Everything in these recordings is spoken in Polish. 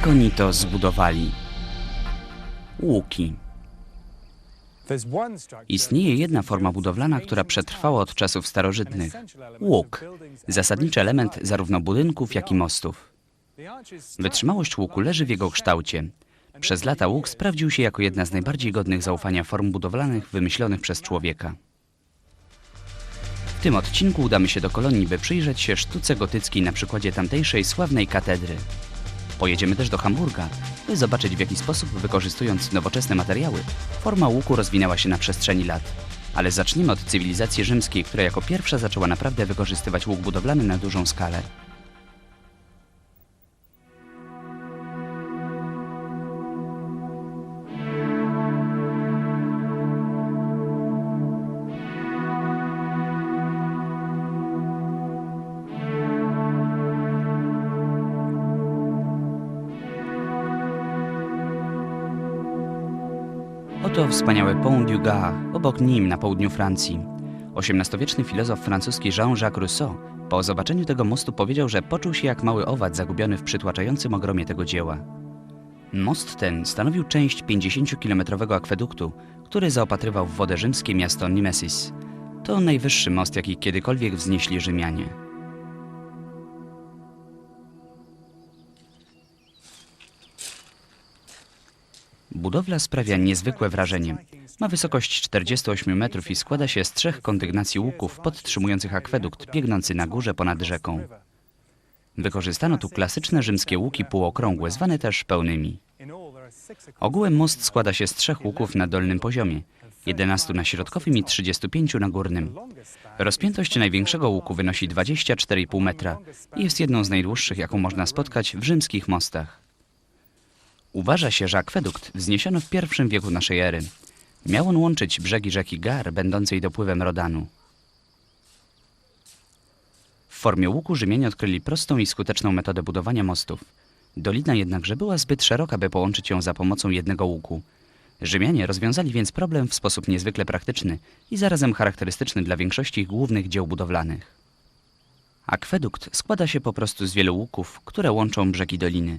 Jak oni to zbudowali? Łuki. Istnieje jedna forma budowlana, która przetrwała od czasów starożytnych. Łuk. Zasadniczy element zarówno budynków, jak i mostów. Wytrzymałość łuku leży w jego kształcie. Przez lata łuk sprawdził się jako jedna z najbardziej godnych zaufania form budowlanych wymyślonych przez człowieka. W tym odcinku udamy się do Kolonii, by przyjrzeć się sztuce gotyckiej na przykładzie tamtejszej sławnej katedry. Pojedziemy też do Hamburga, by zobaczyć w jaki sposób, wykorzystując nowoczesne materiały, forma łuku rozwinęła się na przestrzeni lat. Ale zacznijmy od cywilizacji rzymskiej, która jako pierwsza zaczęła naprawdę wykorzystywać łuk budowlany na dużą skalę. Oto wspaniały Pont du Gard, obok nim na południu Francji. XVIII-wieczny filozof francuski Jean-Jacques Rousseau po zobaczeniu tego mostu powiedział, że poczuł się jak mały owad zagubiony w przytłaczającym ogromie tego dzieła. Most ten stanowił część 50-kilometrowego akweduktu, który zaopatrywał w wodę rzymskie miasto Nemesis. To najwyższy most, jaki kiedykolwiek wznieśli Rzymianie. Budowla sprawia niezwykłe wrażenie. Ma wysokość 48 metrów i składa się z trzech kondygnacji łuków podtrzymujących akwedukt biegnący na górze ponad rzeką. Wykorzystano tu klasyczne rzymskie łuki półokrągłe, zwane też pełnymi. Ogółem most składa się z trzech łuków na dolnym poziomie, 11 na środkowym i 35 na górnym. Rozpiętość największego łuku wynosi 24,5 metra i jest jedną z najdłuższych, jaką można spotkać w rzymskich mostach. Uważa się, że akwedukt wzniesiono w pierwszym wieku naszej ery. Miał on łączyć brzegi rzeki Gar, będącej dopływem Rodanu. W formie łuku Rzymianie odkryli prostą i skuteczną metodę budowania mostów. Dolina jednakże była zbyt szeroka, by połączyć ją za pomocą jednego łuku. Rzymianie rozwiązali więc problem w sposób niezwykle praktyczny i zarazem charakterystyczny dla większości głównych dzieł budowlanych. Akwedukt składa się po prostu z wielu łuków, które łączą brzegi doliny.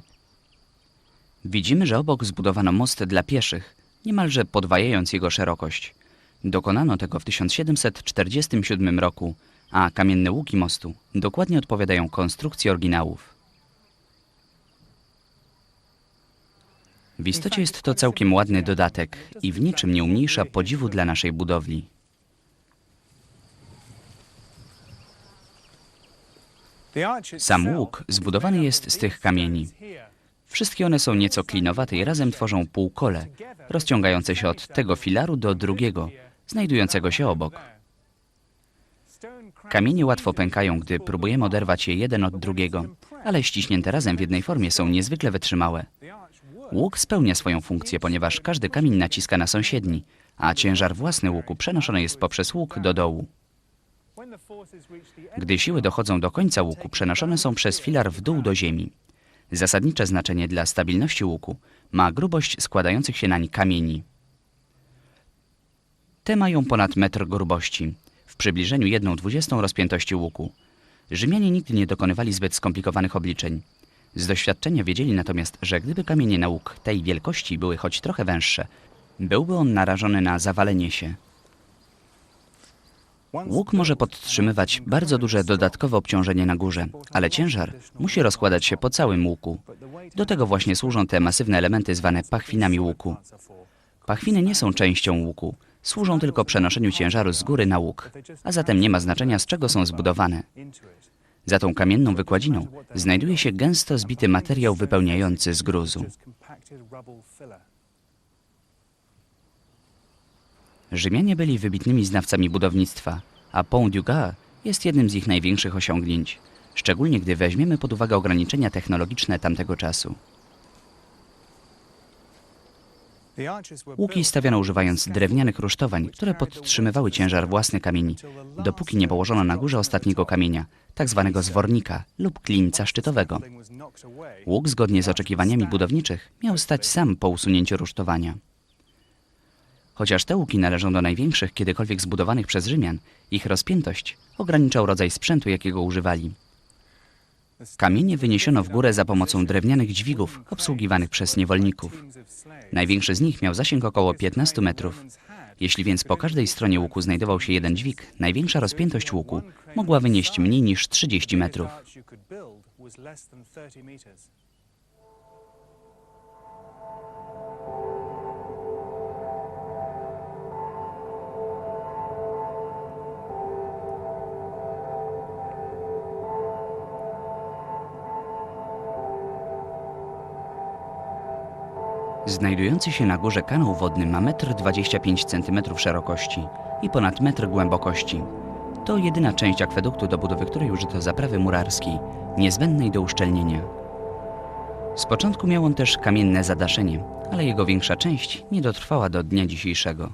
Widzimy, że obok zbudowano most dla pieszych, niemalże podwajając jego szerokość. Dokonano tego w 1747 roku, a kamienne łuki mostu dokładnie odpowiadają konstrukcji oryginałów. W istocie jest to całkiem ładny dodatek i w niczym nie umniejsza podziwu dla naszej budowli. Sam łuk zbudowany jest z tych kamieni. Wszystkie one są nieco klinowate i razem tworzą półkole, rozciągające się od tego filaru do drugiego, znajdującego się obok. Kamienie łatwo pękają, gdy próbujemy oderwać je jeden od drugiego, ale ściśnięte razem w jednej formie są niezwykle wytrzymałe. Łuk spełnia swoją funkcję, ponieważ każdy kamień naciska na sąsiedni, a ciężar własny łuku przenoszony jest poprzez łuk do dołu. Gdy siły dochodzą do końca łuku, przenoszone są przez filar w dół do ziemi. Zasadnicze znaczenie dla stabilności łuku ma grubość składających się nań kamieni. Te mają ponad metr grubości, w przybliżeniu 1,20 rozpiętości łuku. Rzymianie nigdy nie dokonywali zbyt skomplikowanych obliczeń. Z doświadczenia wiedzieli natomiast, że gdyby kamienie na łuk tej wielkości były choć trochę węższe, byłby on narażony na zawalenie się. Łuk może podtrzymywać bardzo duże dodatkowe obciążenie na górze, ale ciężar musi rozkładać się po całym łuku. Do tego właśnie służą te masywne elementy zwane pachwinami łuku. Pachwiny nie są częścią łuku, służą tylko przenoszeniu ciężaru z góry na łuk, a zatem nie ma znaczenia z czego są zbudowane. Za tą kamienną wykładziną znajduje się gęsto zbity materiał wypełniający z gruzu. Rzymianie byli wybitnymi znawcami budownictwa, a Pont du Gard jest jednym z ich największych osiągnięć, szczególnie gdy weźmiemy pod uwagę ograniczenia technologiczne tamtego czasu. Łuki stawiano używając drewnianych rusztowań, które podtrzymywały ciężar własny kamieni, dopóki nie położono na górze ostatniego kamienia, tak zwanego zwornika lub klinca szczytowego. Łuk, zgodnie z oczekiwaniami budowniczych, miał stać sam po usunięciu rusztowania. Chociaż te łuki należą do największych kiedykolwiek zbudowanych przez Rzymian, ich rozpiętość ograniczał rodzaj sprzętu, jakiego używali. Kamienie wyniesiono w górę za pomocą drewnianych dźwigów obsługiwanych przez niewolników. Największy z nich miał zasięg około 15 metrów. Jeśli więc po każdej stronie łuku znajdował się jeden dźwig, największa rozpiętość łuku mogła wynieść mniej niż 30 metrów. Znajdujący się na górze kanał wodny ma 1,25 cm szerokości i ponad metr głębokości. To jedyna część akweduktu, do budowy której użyto zaprawy murarskiej, niezbędnej do uszczelnienia. Z początku miał on też kamienne zadaszenie, ale jego większa część nie dotrwała do dnia dzisiejszego.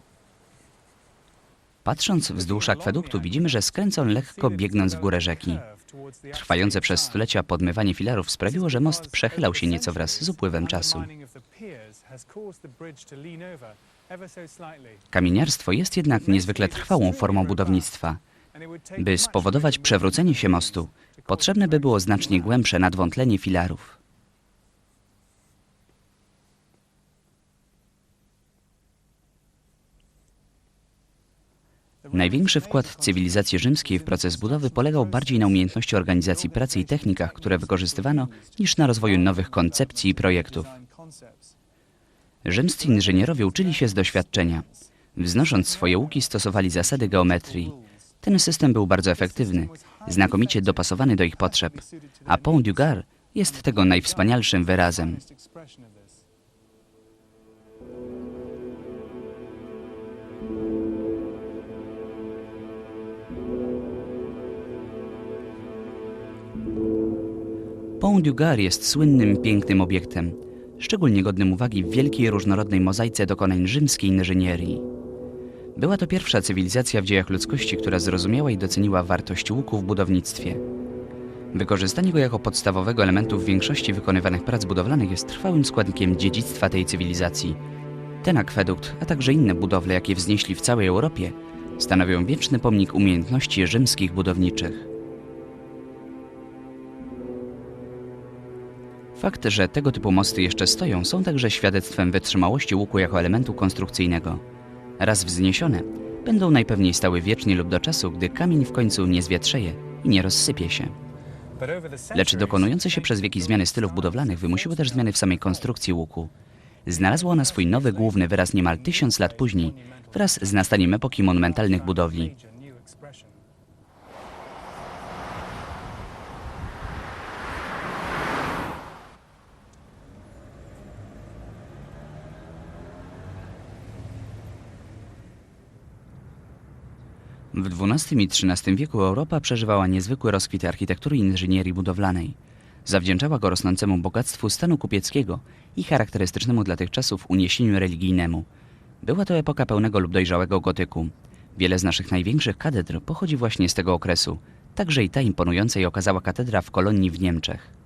Patrząc wzdłuż akweduktu widzimy, że skręca on lekko biegnąc w górę rzeki. Trwające przez stulecia podmywanie filarów sprawiło, że most przechylał się nieco wraz z upływem czasu. Kamieniarstwo jest jednak niezwykle trwałą formą budownictwa. By spowodować przewrócenie się mostu, potrzebne by było znacznie głębsze nadwątlenie filarów. Największy wkład cywilizacji rzymskiej w proces budowy polegał bardziej na umiejętności organizacji pracy i technikach, które wykorzystywano, niż na rozwoju nowych koncepcji i projektów. Rzymscy inżynierowie uczyli się z doświadczenia. Wznosząc swoje łuki stosowali zasady geometrii. Ten system był bardzo efektywny, znakomicie dopasowany do ich potrzeb, a Pont du Gard jest tego najwspanialszym wyrazem. Pont du Gard jest słynnym, pięknym obiektem, szczególnie godnym uwagi w wielkiej różnorodnej mozaice dokonań rzymskiej inżynierii. Była to pierwsza cywilizacja w dziejach ludzkości, która zrozumiała i doceniła wartość łuku w budownictwie. Wykorzystanie go jako podstawowego elementu w większości wykonywanych prac budowlanych jest trwałym składnikiem dziedzictwa tej cywilizacji. Ten akwedukt, a także inne budowle, jakie wznieśli w całej Europie, stanowią wieczny pomnik umiejętności rzymskich budowniczych. Fakt, że tego typu mosty jeszcze stoją, są także świadectwem wytrzymałości łuku jako elementu konstrukcyjnego. Raz wzniesione, będą najpewniej stały wiecznie lub do czasu, gdy kamień w końcu nie zwietrzeje i nie rozsypie się. Lecz dokonujące się przez wieki zmiany stylów budowlanych wymusiły też zmiany w samej konstrukcji łuku. Znalazło ona swój nowy główny wyraz niemal tysiąc lat później, wraz z nastaniem epoki monumentalnych budowli. W XII i XIII wieku Europa przeżywała niezwykły rozkwit architektury i inżynierii budowlanej. Zawdzięczała go rosnącemu bogactwu stanu kupieckiego i charakterystycznemu dla tych czasów uniesieniu religijnemu. Była to epoka pełnego lub dojrzałego gotyku. Wiele z naszych największych katedr pochodzi właśnie z tego okresu. Także i ta imponująca i okazała katedra w Kolonii w Niemczech.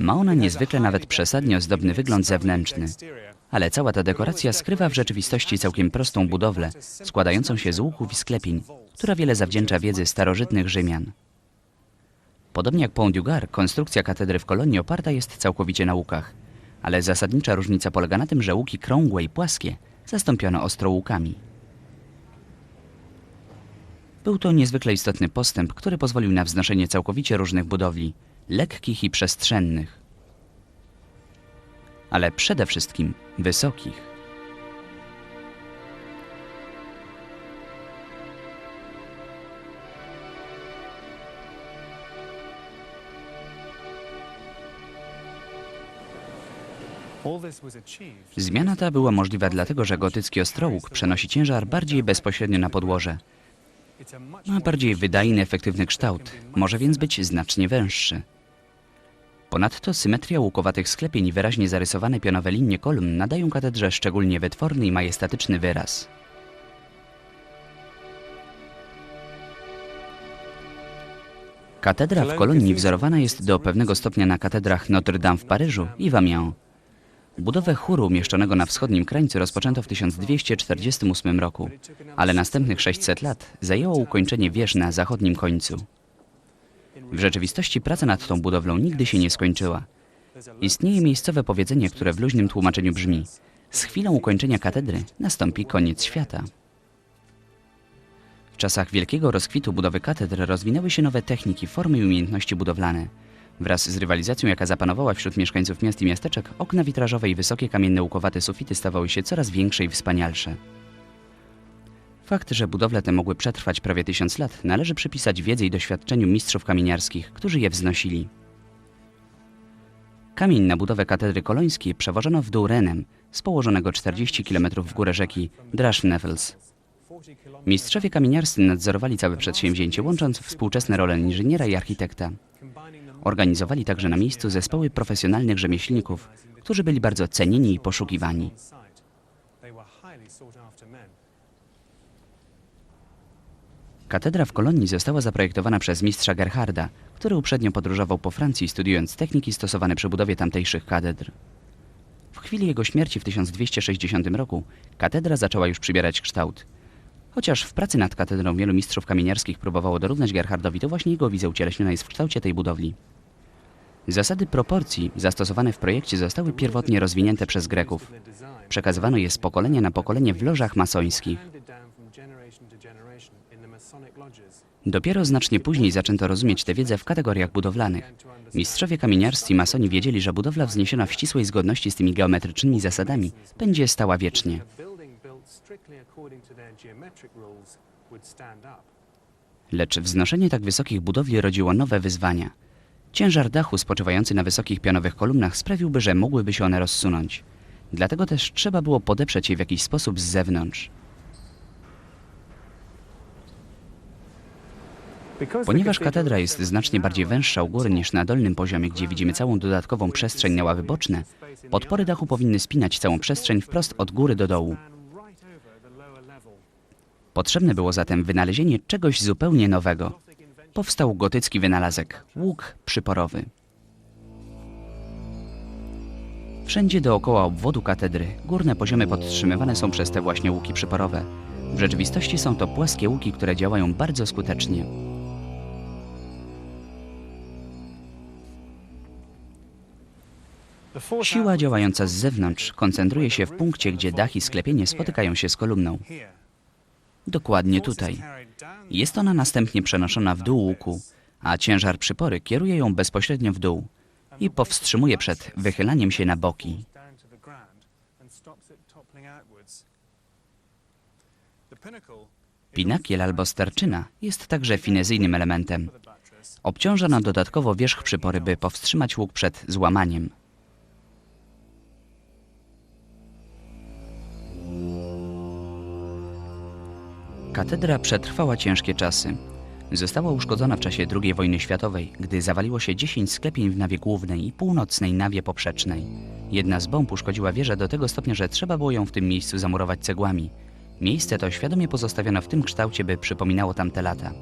Ma ona niezwykle nawet przesadnie ozdobny wygląd zewnętrzny. Ale cała ta dekoracja skrywa w rzeczywistości całkiem prostą budowlę, składającą się z łuków i sklepień, która wiele zawdzięcza wiedzy starożytnych Rzymian. Podobnie jak Pont du Gard, konstrukcja katedry w Kolonii oparta jest całkowicie na łukach, ale zasadnicza różnica polega na tym, że łuki krągłe i płaskie zastąpiono ostrołukami. Był to niezwykle istotny postęp, który pozwolił na wznoszenie całkowicie różnych budowli, lekkich i przestrzennych ale przede wszystkim wysokich. Zmiana ta była możliwa dlatego, że gotycki ostrołuk przenosi ciężar bardziej bezpośrednio na podłoże. Ma bardziej wydajny, efektywny kształt, może więc być znacznie węższy. Ponadto symetria łukowatych sklepień i wyraźnie zarysowane pionowe linie kolumn nadają katedrze szczególnie wytworny i majestatyczny wyraz. Katedra w Kolonii wzorowana jest do pewnego stopnia na katedrach Notre Dame w Paryżu i w Amiens. Budowę chóru umieszczonego na wschodnim krańcu rozpoczęto w 1248 roku, ale następnych 600 lat zajęło ukończenie wież na zachodnim końcu. W rzeczywistości praca nad tą budowlą nigdy się nie skończyła. Istnieje miejscowe powiedzenie, które w luźnym tłumaczeniu brzmi z chwilą ukończenia katedry nastąpi koniec świata. W czasach wielkiego rozkwitu budowy katedr rozwinęły się nowe techniki, formy i umiejętności budowlane. Wraz z rywalizacją, jaka zapanowała wśród mieszkańców miast i miasteczek, okna witrażowe i wysokie kamienne łukowate sufity stawały się coraz większe i wspanialsze. Fakt, że budowle te mogły przetrwać prawie tysiąc lat, należy przypisać wiedzy i doświadczeniu mistrzów kamieniarskich, którzy je wznosili. Kamień na budowę katedry kolońskiej przewożono w dół Renem, z położonego 40 km w górę rzeki Drashnevels. Mistrzowie kamieniarscy nadzorowali całe przedsięwzięcie, łącząc współczesne role inżyniera i architekta. Organizowali także na miejscu zespoły profesjonalnych rzemieślników, którzy byli bardzo cenieni i poszukiwani. Katedra w Kolonii została zaprojektowana przez mistrza Gerharda, który uprzednio podróżował po Francji, studiując techniki stosowane przy budowie tamtejszych katedr. W chwili jego śmierci w 1260 roku katedra zaczęła już przybierać kształt. Chociaż w pracy nad katedrą wielu mistrzów kamieniarskich próbowało dorównać Gerhardowi, to właśnie jego wizja ucieleśniona jest w kształcie tej budowli. Zasady proporcji zastosowane w projekcie zostały pierwotnie rozwinięte przez Greków. Przekazywano je z pokolenia na pokolenie w lożach masońskich. Dopiero znacznie później zaczęto rozumieć tę wiedzę w kategoriach budowlanych. Mistrzowie kamieniarscy i masoni wiedzieli, że budowla wzniesiona w ścisłej zgodności z tymi geometrycznymi zasadami będzie stała wiecznie. Lecz wznoszenie tak wysokich budowli rodziło nowe wyzwania. Ciężar dachu spoczywający na wysokich pionowych kolumnach sprawiłby, że mogłyby się one rozsunąć. Dlatego też trzeba było podeprzeć je w jakiś sposób z zewnątrz. Ponieważ katedra jest znacznie bardziej węższa u góry niż na dolnym poziomie, gdzie widzimy całą dodatkową przestrzeń na ławy boczne, podpory dachu powinny spinać całą przestrzeń wprost od góry do dołu. Potrzebne było zatem wynalezienie czegoś zupełnie nowego. Powstał gotycki wynalazek łuk przyporowy. Wszędzie dookoła obwodu katedry górne poziomy podtrzymywane są przez te właśnie łuki przyporowe. W rzeczywistości są to płaskie łuki, które działają bardzo skutecznie. Siła działająca z zewnątrz koncentruje się w punkcie, gdzie dach i sklepienie spotykają się z kolumną. Dokładnie tutaj. Jest ona następnie przenoszona w dół łuku, a ciężar przypory kieruje ją bezpośrednio w dół i powstrzymuje przed wychylaniem się na boki. Pinakiel albo sterczyna jest także finezyjnym elementem. Obciąża na dodatkowo wierzch przypory, by powstrzymać łuk przed złamaniem. Katedra przetrwała ciężkie czasy. Została uszkodzona w czasie II wojny światowej, gdy zawaliło się 10 sklepień w nawie głównej i północnej nawie poprzecznej. Jedna z bomb uszkodziła wieżę do tego stopnia, że trzeba było ją w tym miejscu zamurować cegłami. Miejsce to świadomie pozostawiono w tym kształcie, by przypominało tamte lata.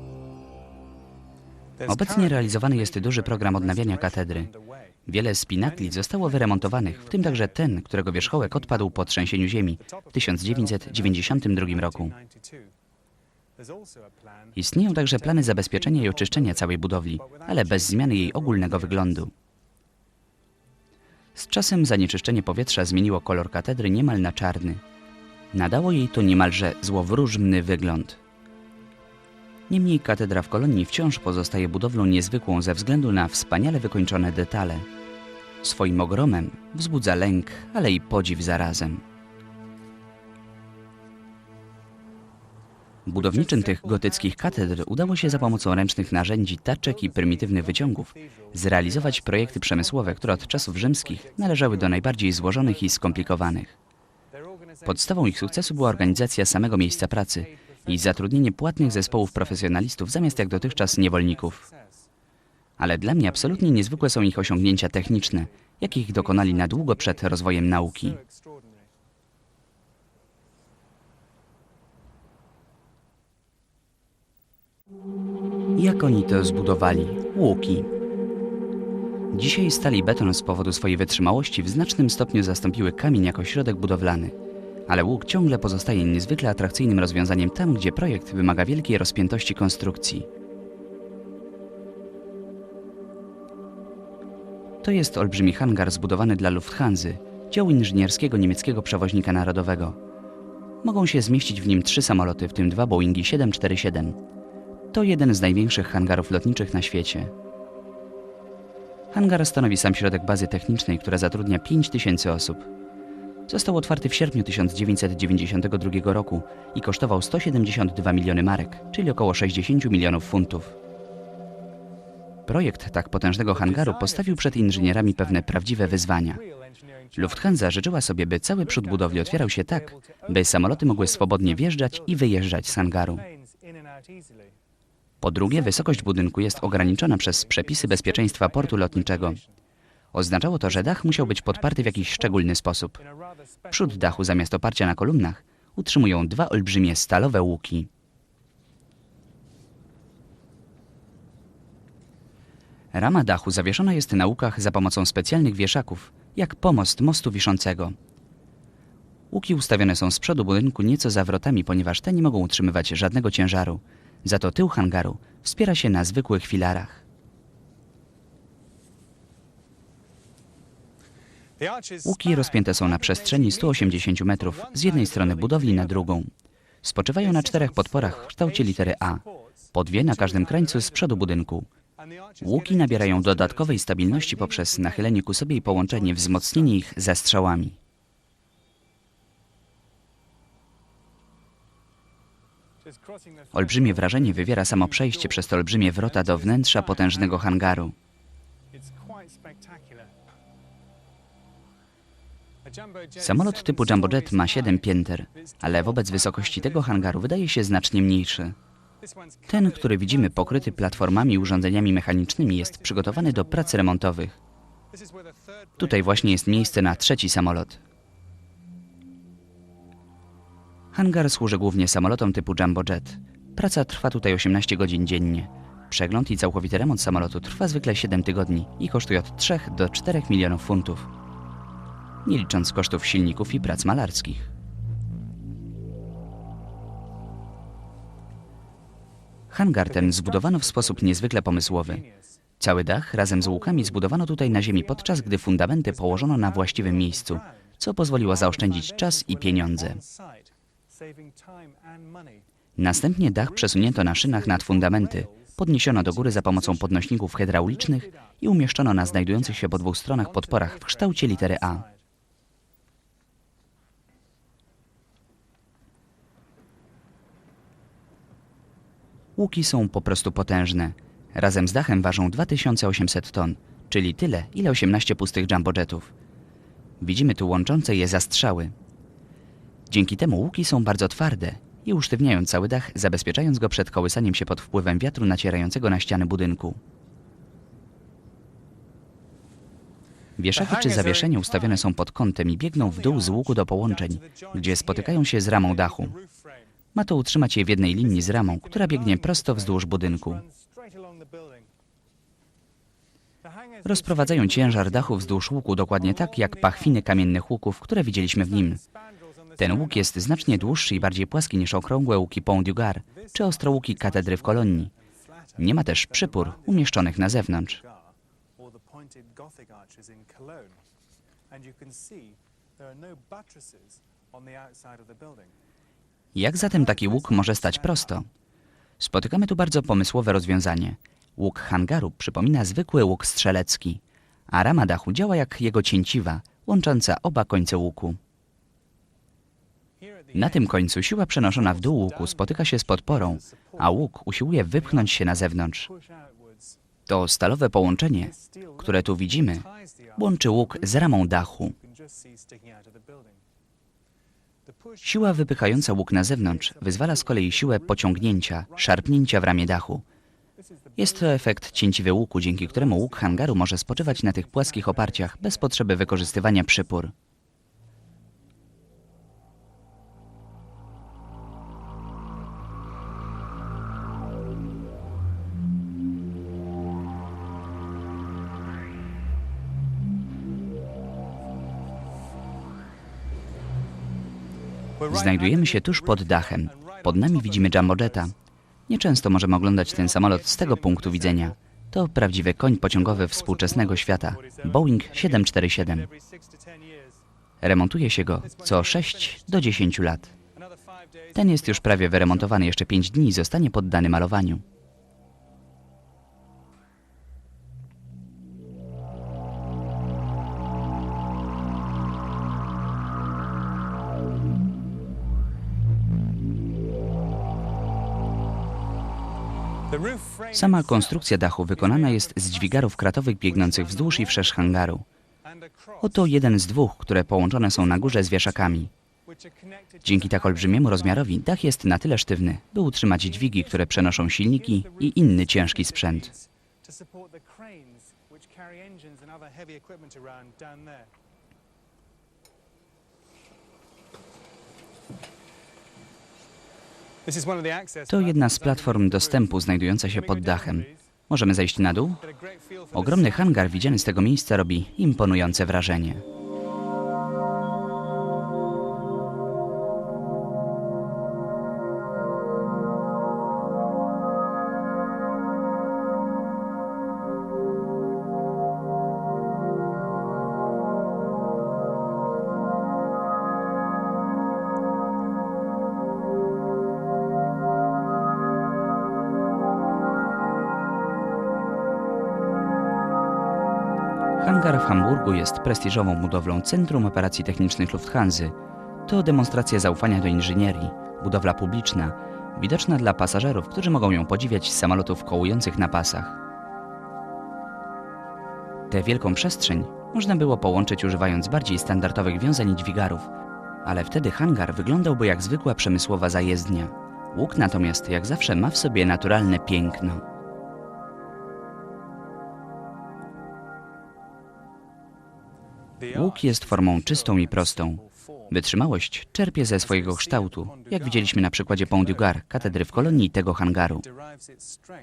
Obecnie realizowany jest duży program odnawiania katedry. Wiele spinakli zostało wyremontowanych, w tym także ten, którego wierzchołek odpadł po trzęsieniu ziemi w 1992 roku. Istnieją także plany zabezpieczenia i oczyszczenia całej budowli, ale bez zmiany jej ogólnego wyglądu. Z czasem zanieczyszczenie powietrza zmieniło kolor katedry niemal na czarny. Nadało jej to niemalże złowróżny wygląd. Niemniej katedra w Kolonii wciąż pozostaje budowlą niezwykłą ze względu na wspaniale wykończone detale. Swoim ogromem wzbudza lęk, ale i podziw zarazem. Budowniczym tych gotyckich katedr udało się za pomocą ręcznych narzędzi, taczek i prymitywnych wyciągów zrealizować projekty przemysłowe, które od czasów rzymskich należały do najbardziej złożonych i skomplikowanych. Podstawą ich sukcesu była organizacja samego miejsca pracy i zatrudnienie płatnych zespołów profesjonalistów zamiast jak dotychczas niewolników. Ale dla mnie absolutnie niezwykłe są ich osiągnięcia techniczne, jakich dokonali na długo przed rozwojem nauki. Jak oni to zbudowali? Łuki. Dzisiaj stal i beton z powodu swojej wytrzymałości w znacznym stopniu zastąpiły kamień jako środek budowlany. Ale łuk ciągle pozostaje niezwykle atrakcyjnym rozwiązaniem tam, gdzie projekt wymaga wielkiej rozpiętości konstrukcji. To jest olbrzymi hangar zbudowany dla Lufthansa, działu inżynierskiego niemieckiego przewoźnika narodowego. Mogą się zmieścić w nim trzy samoloty, w tym dwa Boeingi 747. To jeden z największych hangarów lotniczych na świecie. Hangar stanowi sam środek bazy technicznej, która zatrudnia 5000 osób. Został otwarty w sierpniu 1992 roku i kosztował 172 miliony marek, czyli około 60 milionów funtów. Projekt tak potężnego hangaru postawił przed inżynierami pewne prawdziwe wyzwania. Lufthansa życzyła sobie, by cały przód budowli otwierał się tak, by samoloty mogły swobodnie wjeżdżać i wyjeżdżać z hangaru. Po drugie, wysokość budynku jest ograniczona przez przepisy bezpieczeństwa portu lotniczego. Oznaczało to, że dach musiał być podparty w jakiś szczególny sposób. Przód dachu zamiast oparcia na kolumnach utrzymują dwa olbrzymie stalowe łuki. Rama dachu zawieszona jest na łukach za pomocą specjalnych wieszaków, jak pomost mostu wiszącego. Łuki ustawione są z przodu budynku nieco za wrotami, ponieważ te nie mogą utrzymywać żadnego ciężaru. Za to tył hangaru wspiera się na zwykłych filarach. Łuki rozpięte są na przestrzeni 180 metrów z jednej strony budowli na drugą. Spoczywają na czterech podporach w kształcie litery A, po dwie na każdym krańcu z przodu budynku. Łuki nabierają dodatkowej stabilności poprzez nachylenie ku sobie i połączenie, wzmocnienie ich zastrzałami. Olbrzymie wrażenie wywiera samo przejście przez te olbrzymie wrota do wnętrza potężnego hangaru. Samolot typu Jumbo Jet ma 7 pięter, ale wobec wysokości tego hangaru wydaje się znacznie mniejszy. Ten, który widzimy pokryty platformami i urządzeniami mechanicznymi jest przygotowany do prac remontowych. Tutaj właśnie jest miejsce na trzeci samolot. Hangar służy głównie samolotom typu Jumbo Jet. Praca trwa tutaj 18 godzin dziennie. Przegląd i całkowity remont samolotu trwa zwykle 7 tygodni i kosztuje od 3 do 4 milionów funtów. Nie licząc kosztów silników i prac malarskich. Hangar ten zbudowano w sposób niezwykle pomysłowy. Cały dach razem z łukami zbudowano tutaj na ziemi, podczas gdy fundamenty położono na właściwym miejscu, co pozwoliło zaoszczędzić czas i pieniądze. Następnie dach przesunięto na szynach nad fundamenty, podniesiono do góry za pomocą podnośników hydraulicznych i umieszczono na znajdujących się po dwóch stronach podporach w kształcie litery A. Łuki są po prostu potężne. Razem z dachem ważą 2800 ton, czyli tyle, ile 18 pustych jumbojetów. Widzimy tu łączące je zastrzały. Dzięki temu łuki są bardzo twarde i usztywniają cały dach, zabezpieczając go przed kołysaniem się pod wpływem wiatru nacierającego na ściany budynku. Wieszaki czy zawieszenia ustawione są pod kątem i biegną w dół z łuku do połączeń, gdzie spotykają się z ramą dachu. Ma to utrzymać je w jednej linii z ramą, która biegnie prosto wzdłuż budynku. Rozprowadzają ciężar dachu wzdłuż łuku dokładnie tak, jak pachwiny kamiennych łuków, które widzieliśmy w nim. Ten łuk jest znacznie dłuższy i bardziej płaski niż okrągłe łuki Pont du Gard czy ostrołuki katedry w Kolonii. Nie ma też przypór umieszczonych na zewnątrz. Jak zatem taki łuk może stać prosto? Spotykamy tu bardzo pomysłowe rozwiązanie. Łuk hangaru przypomina zwykły łuk strzelecki, a rama dachu działa jak jego cięciwa, łącząca oba końce łuku. Na tym końcu siła przenoszona w dół łuku spotyka się z podporą, a łuk usiłuje wypchnąć się na zewnątrz. To stalowe połączenie, które tu widzimy, łączy łuk z ramą dachu. Siła wypychająca łuk na zewnątrz wyzwala z kolei siłę pociągnięcia, szarpnięcia w ramię dachu. Jest to efekt cięciwy łuku, dzięki któremu łuk hangaru może spoczywać na tych płaskich oparciach bez potrzeby wykorzystywania przypór. Znajdujemy się tuż pod dachem. Pod nami widzimy Jumbojeta. Nieczęsto możemy oglądać ten samolot z tego punktu widzenia. To prawdziwy koń pociągowy współczesnego świata. Boeing 747. Remontuje się go co 6 do 10 lat. Ten jest już prawie wyremontowany, jeszcze 5 dni zostanie poddany malowaniu. Sama konstrukcja dachu wykonana jest z dźwigarów kratowych biegnących wzdłuż i wszerz hangaru. Oto jeden z dwóch, które połączone są na górze z wieszakami. Dzięki tak olbrzymiemu rozmiarowi dach jest na tyle sztywny, by utrzymać dźwigi, które przenoszą silniki i inny ciężki sprzęt. To jedna z platform dostępu znajdująca się pod dachem. Możemy zejść na dół? Ogromny hangar widziany z tego miejsca robi imponujące wrażenie. Hangar w Hamburgu jest prestiżową budowlą Centrum Operacji Technicznych Lufthansa. To demonstracja zaufania do inżynierii, budowla publiczna, widoczna dla pasażerów, którzy mogą ją podziwiać z samolotów kołujących na pasach. Tę wielką przestrzeń można było połączyć używając bardziej standardowych wiązań i dźwigarów, ale wtedy hangar wyglądałby jak zwykła przemysłowa zajezdnia. Łuk natomiast, jak zawsze, ma w sobie naturalne piękno. Łuk jest formą czystą i prostą. Wytrzymałość czerpie ze swojego kształtu, jak widzieliśmy na przykładzie Pont du Gard, katedry w kolonii tego hangaru.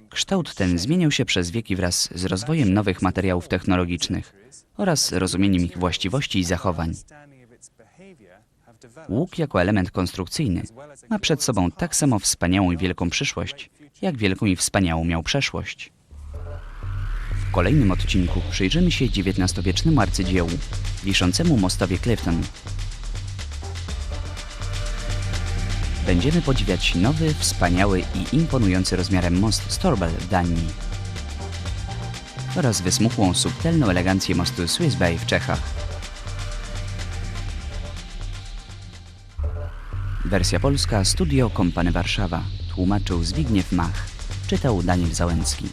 Kształt ten zmieniał się przez wieki wraz z rozwojem nowych materiałów technologicznych oraz rozumieniem ich właściwości i zachowań. Łuk jako element konstrukcyjny ma przed sobą tak samo wspaniałą i wielką przyszłość, jak wielką i wspaniałą miał przeszłość. Kolejnym odcinku przyjrzymy się XIX-wiecznemu arcydziełu, wiszącemu mostowi Clifton. Będziemy podziwiać nowy, wspaniały i imponujący rozmiarem most Storbel w Danii oraz wysmukłą, subtelną elegancję mostu Swiss Bay w Czechach. Wersja polska Studio Kompany Warszawa. Tłumaczył Zbigniew Mach. Czytał Daniel Załęcki.